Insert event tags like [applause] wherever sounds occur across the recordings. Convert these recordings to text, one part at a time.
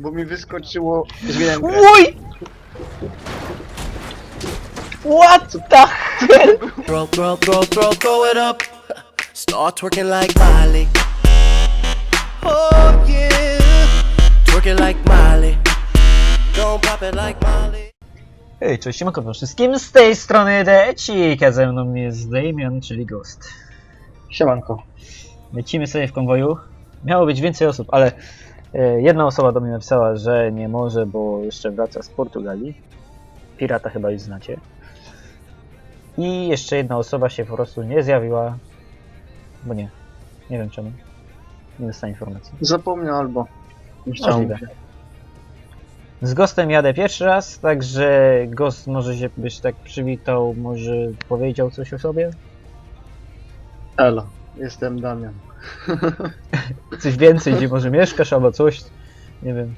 bo mi wyskoczyło grę. Uj! What the hell? Throw, throw, throw, throw, throw it up. Start twerking like Miley. Oh yeah. Twerking like Miley. Don't pop it like Miley. Hej, cześć, siemanko wszystkim, z tej strony Decik, a ze mną jest Damian, czyli Ghost. Siemanko. Lecimy sobie w konwoju. Miało być więcej osób, ale jedna osoba do mnie napisała, że nie może, bo jeszcze wraca z Portugalii. Pirata chyba już znacie. I jeszcze jedna osoba się po prostu nie zjawiła, bo nie. Nie wiem czemu. Nie dostałem informacji. Zapomniał albo nie chciał Możliwe. Z Ghostem jadę pierwszy raz, także Ghost może się byś tak przywitał, może powiedział coś o sobie? Elo, jestem Damian. Coś więcej, gdzie może mieszkasz albo coś? Nie wiem.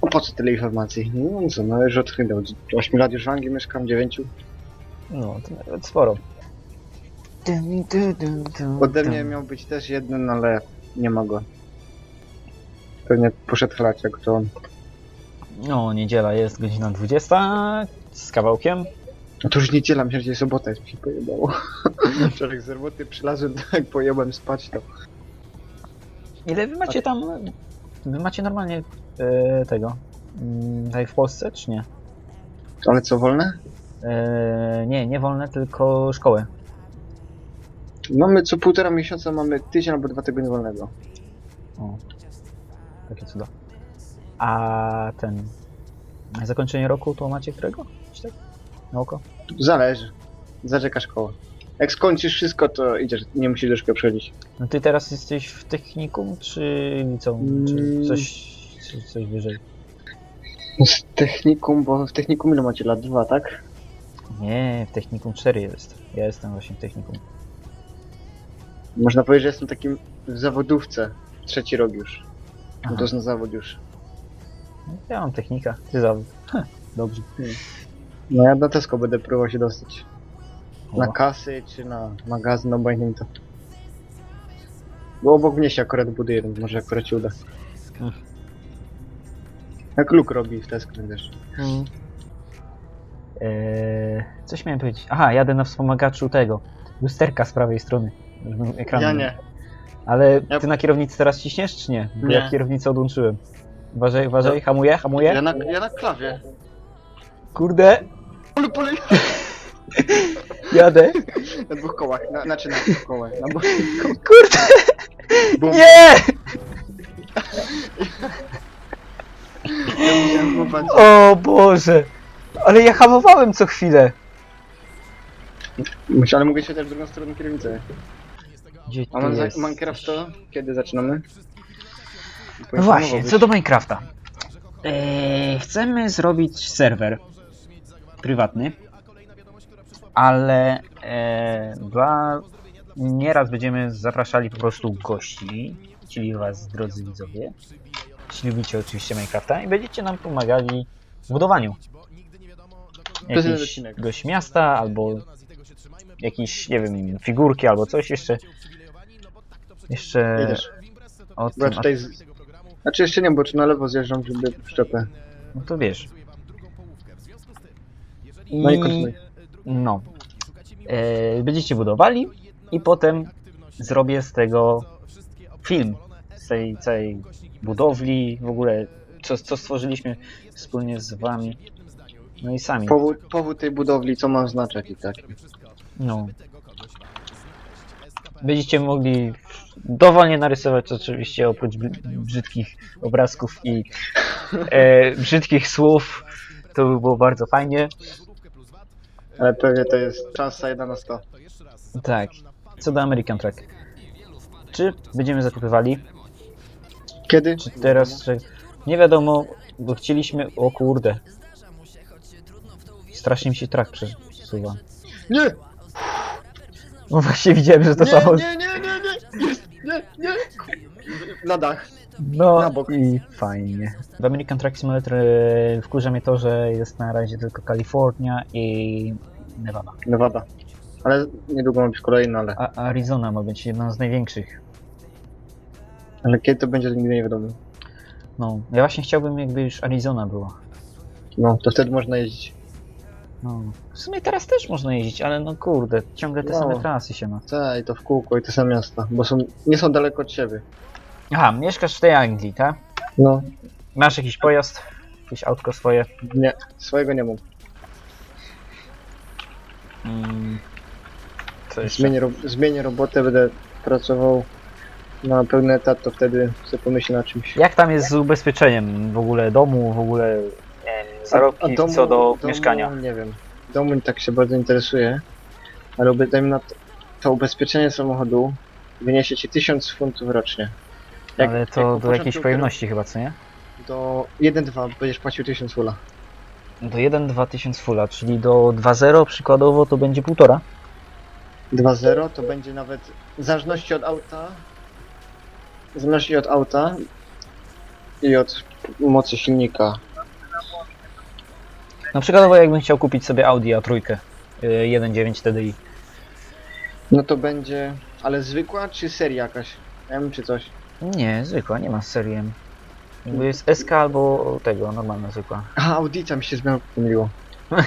O, po co tyle informacji? No co, no już od chyba od 8 lat już w Anglii mieszkam, 9. No, to nawet sporo. Ode mnie miał być też jeden, ale nie ma go. Pewnie poszedł chlać jak to on. No, niedziela jest godzina 20 z kawałkiem. No to już niedziela, myślę, że dzisiaj sobota jest, mi się pojebało. [laughs] Wczoraj z roboty przylazłem, tak pojebałem spać to. Ile wy macie tam? Wy macie normalnie e, tego? Mm, tak jak w Polsce, czy nie? Ale co, wolne? E, nie, nie wolne, tylko szkołę. Mamy co półtora miesiąca, mamy tydzień albo dwa tygodnie wolnego. O, takie cuda. A ten. Zakończenie roku to macie którego? Czy tak? Na oko? Zależy. Zaczeka szkoła. Jak skończysz wszystko, to idziesz, nie musisz do szkoły przychodzić. No ty teraz jesteś w technikum, czy liceum, czy Mm. coś, czy coś wyżej? No z technikum, bo w technikum ile macie lat? Dwa, tak? Nie, w technikum 4 jest. Ja jestem właśnie w technikum. Można powiedzieć, że jestem takim w zawodówce. Trzeci rok już. No Aha. to jest na zawód już. Ja mam technika, ty zawód. Heh, Dobrze. No ja na Tesco będę próbował się dostać. Na kasy czy na magazyn, obojętnie mi to. Bo obok mnie się akurat buduje, więc może akurat się uda. Hmm. Jak Luke robi w Tesco. Mm. Eee, coś miałem powiedzieć. Aha, jadę na wspomagaczu tego. Lusterka z prawej strony. żebym ekran Ja nie. Ale Ja- ty na kierownicy teraz ciśniesz, czy nie? Bo Nie. ja kierownicę odłączyłem. Uważaj, uważaj, hamuję, hamuję. Ja na, ja na klawie. Kurde, Pole, pole. [laughs] jadę. Na dwóch kołach, na, znaczy na dwóch kołach. Na dwóch Kurde, Bum. nie! Ja musiałem. O Boże! Ale ja hamowałem co chwilę. Musi- Ale mogę się też w drugą stronę kierownicę. Gdzie A mam jest? Minecraft to? Kiedy zaczynamy? No właśnie, co do Minecrafta. Eee, chcemy zrobić serwer prywatny, ale e, dla nieraz będziemy zapraszali po prostu gości, czyli was drodzy widzowie, jeśli lubicie oczywiście Minecrafta i będziecie nam pomagali w budowaniu jakiegoś miasta albo jakieś, nie wiem, figurki albo coś jeszcze. Jeszcze Jedziesz. o tym, tutaj z... Znaczy jeszcze nie, bo czy na lewo zjeżdżam, żeby szczepę. No to wiesz. I, No i kontynuuj. no. E, będziecie budowali i potem zrobię z tego film. Z tej całej budowli, w ogóle co, co stworzyliśmy wspólnie z wami. No i sami. Powód, powód tej budowli, co ma oznaczać i tak. No. Będziecie mogli dowolnie narysować oczywiście oprócz br- brzydkich obrazków i e, brzydkich słów. To by było bardzo fajnie. Ale pewnie to jest szansa 1 na 100. Tak. Co do American Track. Czy będziemy zakupywali? Kiedy? Czy teraz? Czy... Nie wiadomo, bo chcieliśmy. O kurde. Strasznie mi się track przesuwa. Nie! No właśnie widziałem, że to samo. nie, nie, nie, nie! Jest, nie, nie! Na dach. No na bok. i fajnie. W American Track Simulator e, wkurza mnie to, że jest na razie tylko Kalifornia i Nevada. Nevada. Ale niedługo ma być kolejny, ale... A Arizona ma być jedną z największych. Ale kiedy to będzie, nigdy nie wiadomo. No, ja właśnie chciałbym jakby już Arizona była. No, to wtedy można jeździć. No. W sumie teraz też można jeździć, ale no kurde, ciągle te No. same trasy się ma. Tak, i to w kółko, i te same miasta, bo są, nie są daleko od siebie. Aha, mieszkasz w tej Anglii, tak? No, Masz jakiś pojazd? Jakieś autko swoje? nie, swojego nie mam. Mm. Co jeszcze? Zmienię, ro zmienię robotę, będę pracował na pełny etat, to wtedy sobie pomyślę na czymś. Jak tam jest z ubezpieczeniem w ogóle domu, w ogóle nie wiem, zarobki co do mieszkania? Nie wiem. Domu tak się bardzo interesuje, ale na to, to ubezpieczenie samochodu wyniesie ci 1000 funtów rocznie. Jak- Ale jak to do początku jakiejś pojemności chyba, co nie? Do 1-2 będziesz płacił 1000 fula. Do 1-2 tysiąc fulla, czyli do 2-0 przykładowo to będzie półtora. 2-0 to będzie nawet w zależności od auta. W zależności od auta i od mocy silnika. No przykładowo jakbym chciał kupić sobie Audi A3 y, 1.9 TDI. No to będzie. Ale zwykła czy seria jakaś? M czy coś? Nie, zwykła, nie ma z serii M. Jakby jest SK albo tego, normalna zwykła. A, Audica mi się zmian pomyliło. [laughs]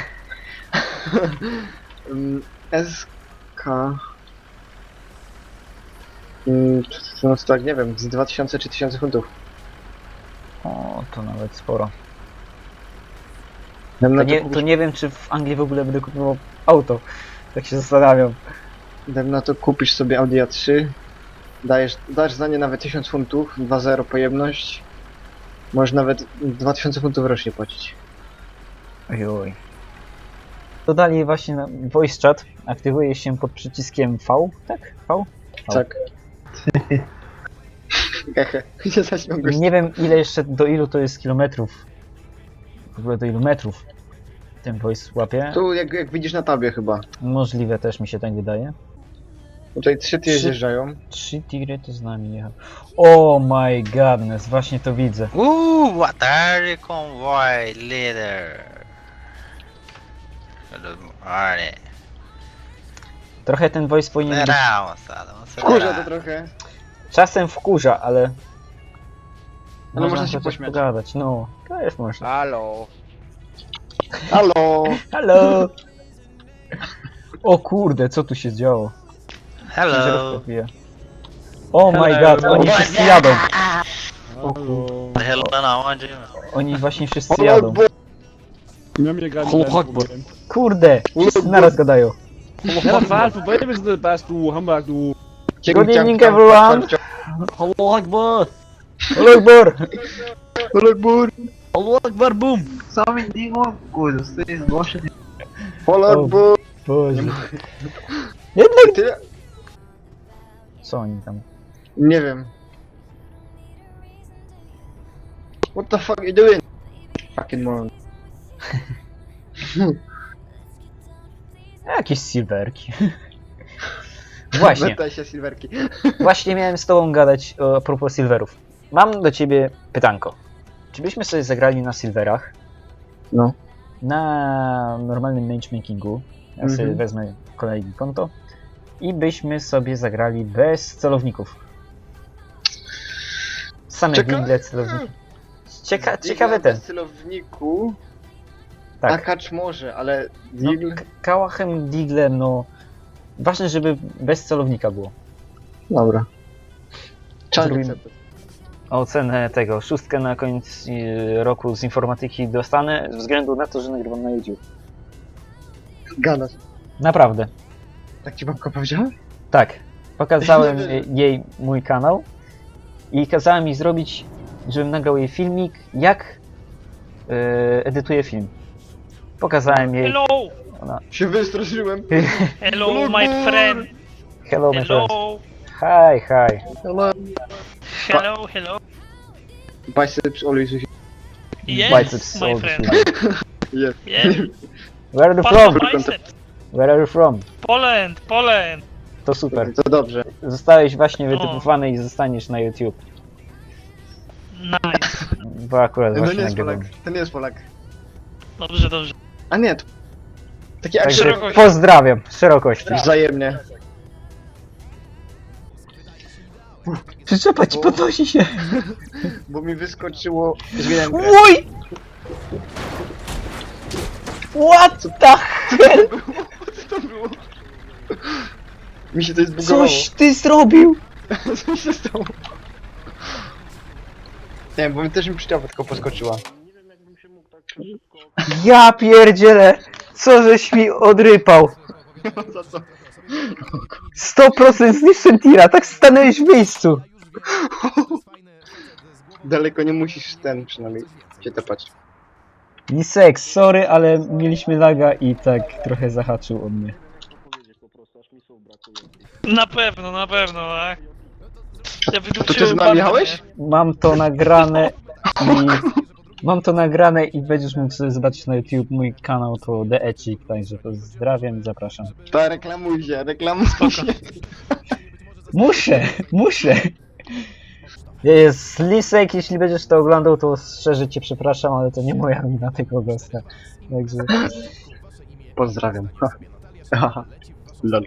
Mm, SK. Mm, No to tak, nie wiem, z 2000 czy 1000 funtów. O, to nawet sporo. To na, nie, to to kupić, nie wiem czy w Anglii w ogóle będę kupował auto. Tak się zastanawiam. dam na to kupisz sobie Audi A3. Dajesz, dasz za nie nawet 1000 funtów, 2.0 pojemność. Możesz nawet 2000 funtów rocznie płacić. Ojoj. Dodali właśnie na voice chat. Aktywuje się pod przyciskiem V, tak? V? O. Tak. Hehe, [laughs] gość. Nie wiem ile jeszcze, do ilu to jest kilometrów. W ogóle do ilu metrów ten voice łapie. Tu jak, jak widzisz na tabie chyba. Możliwe też mi się tak wydaje. Tutaj trzy tiry Trzy- zjeżdżają. Trzy tiry to z nami jechał. Oh my godness, właśnie to widzę. Boa tarde, convoy. Good morning. Trochę ten voice powinien być... Moçada. Wkurza to trochę. Czasem wkurza, ale... Ale można się chociaż pośmiać. pogadać, no. To jest można. Halo. Halo! Halo! O kurde, co tu się działo? Hello. Oh my god, oni wszyscy jadą. Hello na? Oni właśnie wszyscy jadą. Amiga Allahu Akbar. Kurde, wszyscy naraz gadają. Good evening, everyone. Allahu Akbar. Olokbor! Polakbur! Allahu Akbar, boom. Só me diga uma coisa, vocês gostam de Polakbur! Boże. Jednak... Co oni tam? Nie wiem. What the fuck you doing? Fucking moron. [laughs] Jakieś silverki. [laughs] Właśnie, się silverki. [laughs] właśnie miałem z tobą gadać o, a propos silverów. Mam do ciebie pytanko. Czy byśmy sobie zagrali na silverach? No. Na normalnym matchmakingu. Ja sobie Mhm. wezmę kolegi konto. I byśmy sobie zagrali bez celowników. Same Ciekawe- dingle celowniki. Cieka Digla ciekawe ten. bez celowniku. Tak. Akacz może, ale No, Digl... K- Kałachem, diglem, no. Ważne, żeby bez celownika było. Dobra. Czarny Zrobimy-. Ocenę tego, szóstkę na koniec y, roku z informatyki dostanę, ze względu na to, że nagrywam na YouTube. Gadasz. Naprawdę. Tak ci babka powiedziała? Tak. Pokazałem [laughs] jej mój kanał i kazałem mi zrobić, żebym nagrał jej filmik, jak y, edytuję film. Pokazałem jej. Hello, Się wystraszyłem. [laughs] hello, my friend. Hello, my friends. Hello, Hi, hi. Hello. hello, hello. Biceps always with Yes, Biceps my all the friend. [laughs] Yeah, Where are you Patrz from? biceps. Where are you from? Poland, Poland. To super. To dobrze. Zostałeś właśnie wytypowany i zostaniesz na YouTube. Nice. Bo akurat No nie właśnie jest nagrywam. Polak. To nie jest Polak. Dobrze, dobrze. A nie, to... Taki Także szerokości. pozdrawiam, z szerokości. wzajemnie. Przyczepa ci Bo- podnosi się. Bo mi wyskoczyło... Grę. Uj! What the hell? Mi się to zbugowało. Coś ty zrobił? [laughs] Co się stało? Nie, bo mi też mi przyczepa tylko poskoczyła. Ja pierdzielę. Co żeś mi odrypał? Za co? 100% zniszczę tira, tak stanąłeś w miejscu. Daleko nie musisz ten przynajmniej się tepać. Lisek, sorry, ale mieliśmy laga i tak trochę zahaczył o mnie. Na pewno, na pewno, tak? Ja To ty z nami jechałeś? Mam to nagrane i... Mam to nagrane i będziesz mógł sobie zobaczyć na YouTube mój kanał to The Ecik, także pozdrawiam i zapraszam. Ta reklamuj się, reklamuj się. Muszę, muszę. Jest Lisek, jeśli będziesz to oglądał, to szczerze cię przepraszam, ale to nie moja wina tego gościa. Także Pozdrawiam. Lol.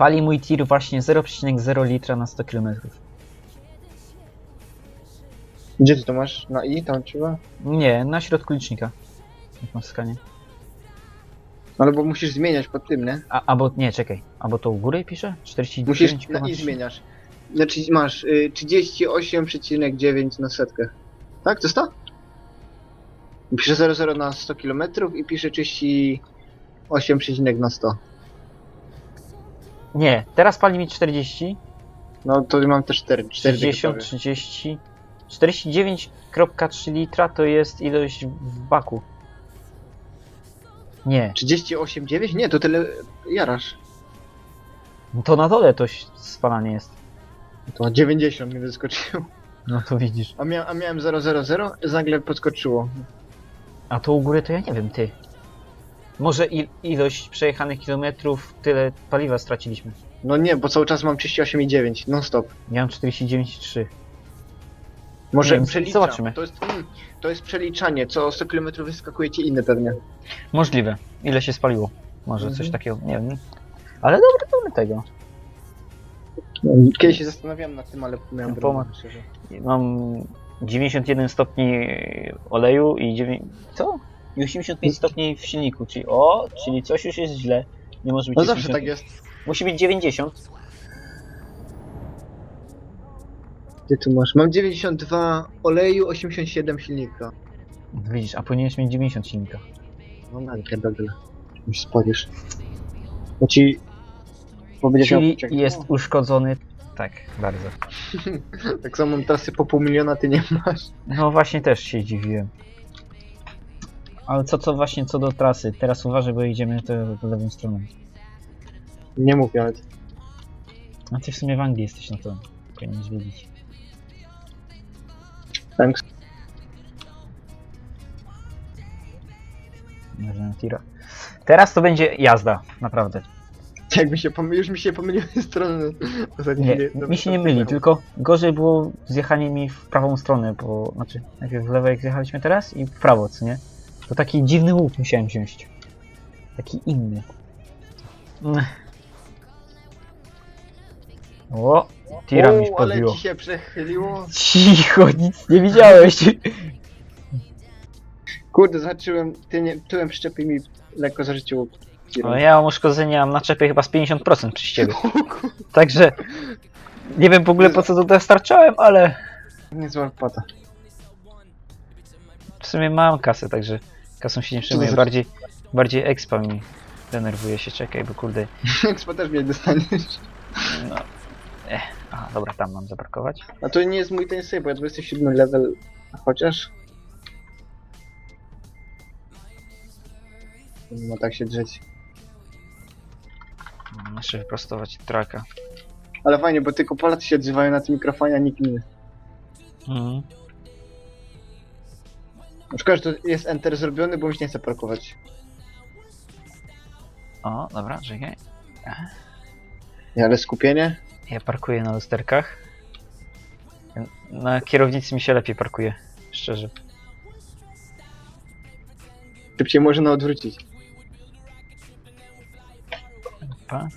Pali mój tir właśnie 0,0 litra na 100 km. Gdzie ty to masz? Na i tam trzeba? Nie, na środku licznika. Jak mam skanie. Ale bo musisz zmieniać pod tym, nie? A, albo nie, czekaj. Albo to u góry pisze? 49, Musisz na i zmieniasz. Znaczy masz y, 38,9 na setkę. Tak? To jest to? Pisze 0,0 na 100 km i pisze 38, na 100. Nie, teraz pali mi 40, No to mam też 4, 4 60, 30. 49,3 litra to jest ilość w baku. Nie, 38,9? Nie, to tyle jarasz. to na dole to ś- spalanie jest. To 90 mi wyskoczyło. No to widzisz. A, mia a miałem 000, nagle podskoczyło. A to u góry to ja nie wiem, ty. Może il ilość przejechanych kilometrów, tyle paliwa straciliśmy. No nie, bo cały czas mam 38,9 non stop. Ja mam 49,3. Może wiem, przeliczam. zobaczymy. To jest, mm, to jest przeliczanie, co 100 km wyskakuje ci inne pewnie. Możliwe. Ile się spaliło? Może coś Mhm. takiego, nie wiem. Ale dobra, dobra tego. Kiedyś się zastanawiałem nad tym, ale miałem No, problem, szczerze. Mam 91 stopni oleju i 9... Co? I 85 stopni w silniku, czyli o, czyli coś już jest źle. Nie może być No zawsze 80. tak jest. Musi być 90. Gdzie tu masz? Mam 92 oleju, 87 silnika. Widzisz, a powinieneś mieć 90 silnika. No na pierdolę. Już spalisz. Bo ci... Bo będziesz miał Czyli jest uszkodzony. Tak, bardzo. [laughs] Tak samo trasy po pół miliona, ty nie masz. No właśnie też się dziwiłem. Ale co, co właśnie co do trasy? Teraz uważaj, bo idziemy tę lewą stroną. Nie mów nawet. A ty w sumie w Anglii jesteś, no to powinieneś wiedzieć. Thanks. Może na tira. Teraz to będzie jazda, naprawdę. Jak mi się pomyli, już mi się pomyliły [laughs] strony. Nie, mi się nie myli, tylko gorzej było zjechanie mi w prawą stronę, bo znaczy najpierw w lewo jak zjechaliśmy teraz i w prawo, co nie? To taki dziwny łuk musiałem wziąć. Taki inny. Mm. O, tira mi O, ale podbiło. ci się przechyliło. Cicho, nic nie widziałeś. Kurde, zahaczyłem ty nie, tyłem przyczepy mi lekko zarzuciło. No ja mam uszkodzenia na czepie chyba z 50% przez ciebie. Także nie wiem w ogóle po co to dostarczałem, ale Niezła wpłata. w sumie mam kasę, także kasą się nie przejmuję. Bardziej, bardziej expa mi denerwuje się, czekaj, bo kurde. [laughs] Expo też mnie dostaniesz. No. Eh, aha, dobra, tam mam zaparkować. A to nie jest mój ten save, bo ja 27 level chociaż. No tak się drzeć. Muszę wyprostować traka. Ale fajnie, bo tylko Polacy się odzywają na tym mikrofonie, a nikt inny. Mhm. Szkoda, że to jest enter zrobiony, bo mi się nie chce parkować. O, dobra, czekaj. Nie, ale skupienie? Ja parkuję na lusterkach. Na kierownicy mi się lepiej parkuje, szczerze. Szybciej można odwrócić. Pa.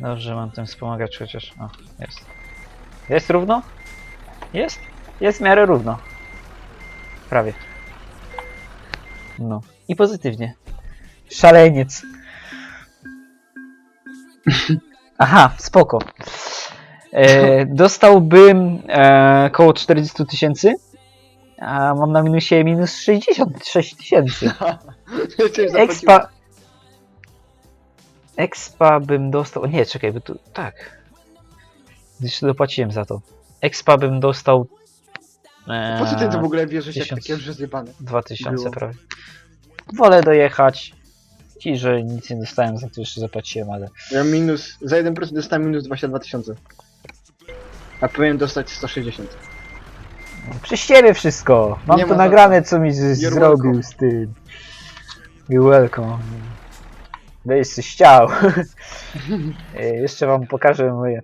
Dobrze, mam ten wspomagacz chociaż. O, jest. Jest równo? Jest? Jest w miarę równo. Prawie. No. I pozytywnie. Szaleniec. [laughs] Aha, spoko. E, dostałbym e, około 40 tysięcy, a mam na minusie minus 66 tysięcy. [laughs] Expa. Expa bym dostał. Nie, czekaj, bo tu. Tak. Jeszcze dopłaciłem za to. Expa bym dostał. Po co ty to w ogóle bierzesz jak tysiąc. takie już rozjebane? 2000 było? prawie. Wolę dojechać. Ci, że nic nie dostałem, za to jeszcze zapłaciłem, ale. Ja minus, za 1% dostałem minus 22 tysiące. A powinien dostać 160. Przez ciebie wszystko! Mam Nie tu ma za nagrane, co mi z- zrobił welcome. z tym. You're welcome. Będziesz coś chciał. E, Jeszcze wam pokażę moje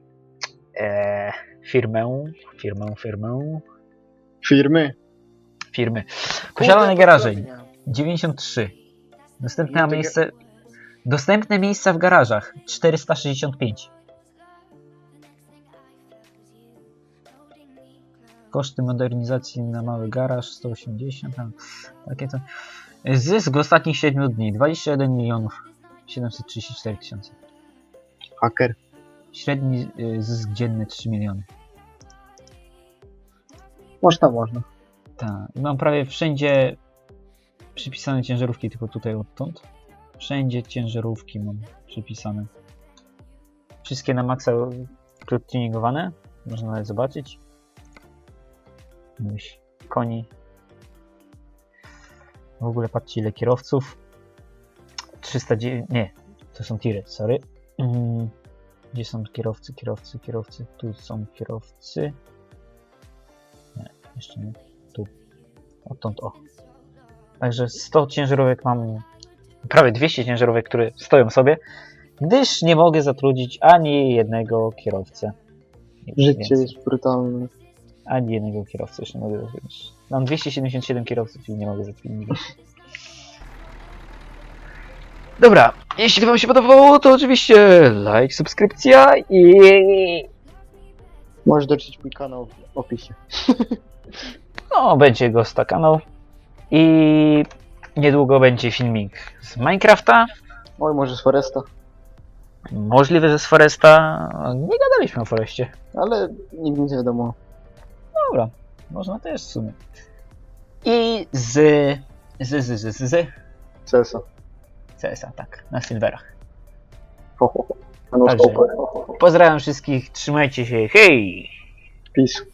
e, firmę. Firmę, firmę. Firmy. Firmy. Posiadane Kurde, garaże. dokładnie. 93. Dostępne No to ge- miejsce. Dostępne miejsca w garażach 465. Koszty modernizacji na mały garaż 180. Tam, takie to. Zysk ostatnich 7 dni 21 milionów 734 tysiące. Haker. Średni y, zysk dzienny 3 miliony. Można, można. Tak. I mam prawie wszędzie przypisane ciężarówki, tylko tutaj odtąd. Wszędzie ciężarówki mam przypisane. Wszystkie na maksa tuningowane. Można nawet zobaczyć. Myśl koni. W ogóle patrzcie ile kierowców. 309. Nie, to są tiry, sorry. Mm, Gdzie są kierowcy, kierowcy, kierowcy? Tu są kierowcy. Nie, jeszcze nie. Odtąd o. Także 100 ciężarówek mam, prawie 200 ciężarówek, które stoją sobie, gdyż nie mogę zatrudnić ani jednego kierowcę. Życie więcej. jest brutalne. Ani jednego kierowcy jeszcze nie mogę zatrudnić. Mam 277 kierowców i nie mogę zatrudnić. Dobra, jeśli wam się podobało, to oczywiście like, subskrypcja i Możesz doczytać mój kanał w opisie. [laughs] no, będzie gosta kanał i niedługo będzie filmik z Minecrafta, Oj, może z Foresta. możliwe, że z Foresta. Nie gadaliśmy o Forestie. Ale nigdy nie wiadomo. Dobra, można też w sumie. I z. z. z. z. z. CS-a. CS-a, tak, na Silverach. Ho, ho, ho. Także-. Pozdrawiam wszystkich, trzymajcie się, hej! Peace.